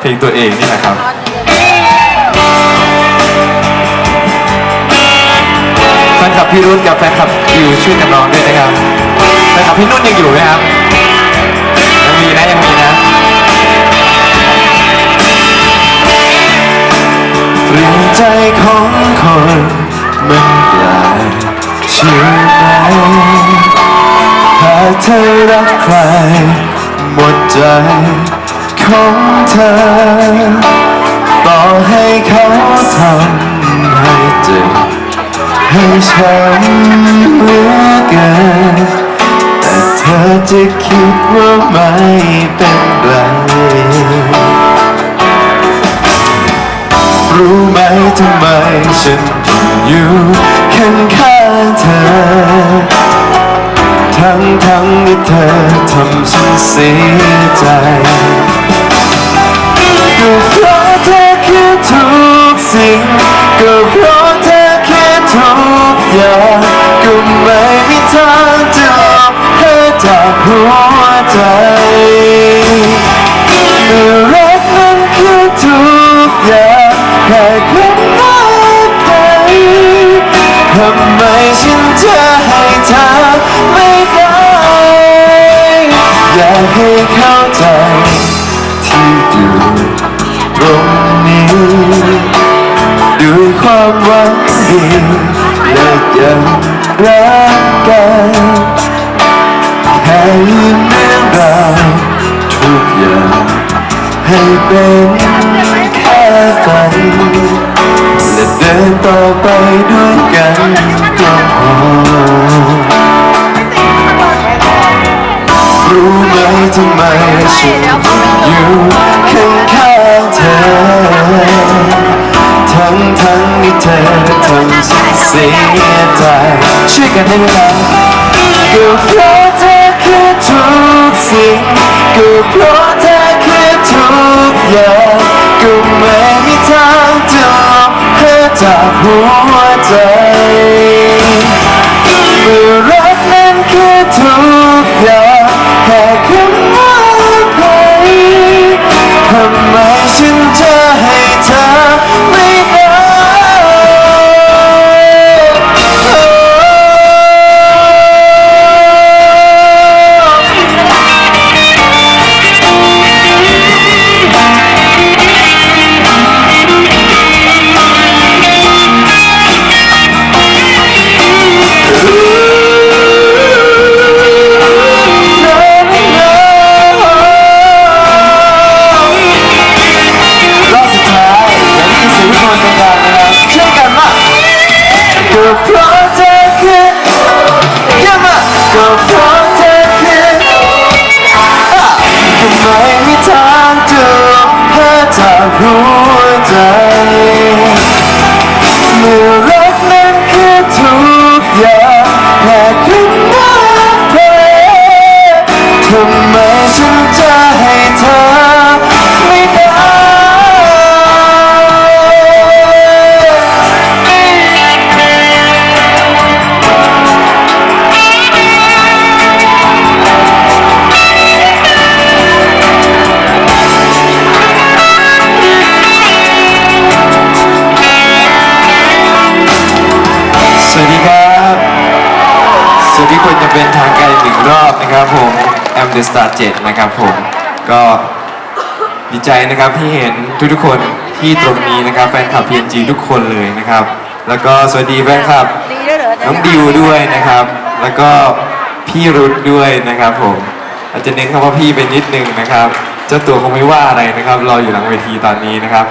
เพลงตัวเองนี่แหละครับ แฟนคลับพี่รุ่นกับแฟนคลับดิวช่วยกันร้องด้วยนะครับ แฟนคลับพี่นุ่นยังอยู่ไหมครับ ยังมีนะยังมีนะเปลี่ยนใจของคนมันแปลกใช่ไหมหากเธอรักใครหมดใจ ของเธอ ต่อให้เขาทำให้เจ็บให้ช้ำเหลือเกินแต่เธอจะคิดว่าไม่เป็นไรรู้ไหมทำไมฉันอยู่ข้างข้างๆเธอ ทั้งทั้งๆที่เธอทำฉันเสียใจ สิ่งก็เพราะเธอคือทุกอย่างก็ไม่มีทางจะลบเธอจากหัวใจเมื่อรักนั้นคือทุกอย่างแค่คำว่าใครทำไมฉันจะให้เธอไม่ได้อยากให้เข้าใจที่อยู่ตรง ด้วยความหวังดีและยังรักกันแค่ลืมเรื่องราวทุกอย่างให้เป็นแค่ฝันและเดินต่อไปด้วยกันก็พอรู้ไหมทำไมฉันอยู่ ทั้งทั้งที่เธอทำฉันเสียใจช่วยกันได้ไหมครับก็เพราะเธอคือทุกสิ่งก็เพราะเธอคือทุกอย่างก็ไม่มีทางจะลบเธอจากหัวใจเมื่อรั สวัสดีคนจะเป็นทางการอีกหนึ่งรอบนะครับผมแอมเดอะสตาร์เจ็ดนะครับผมก็ดีใจนะครับที่เห็นทุกๆคนที่ตรงนี้นะครับแฟนคลับ PNG ทุกคนเลยนะครับ แล้วก็สวัสดีแฟนคลับดีด้วยเหรอน้องดิวด้วยนะครับ แล้วก็พี่รุดด้วยนะครับผมอาจจะเน้นคำว่าพี่ไปนิดนึงนะครับเจ้าตัวคงไม่ว่าอะไรนะครับรออยู่หลังเวทีตอนนี้นะครับ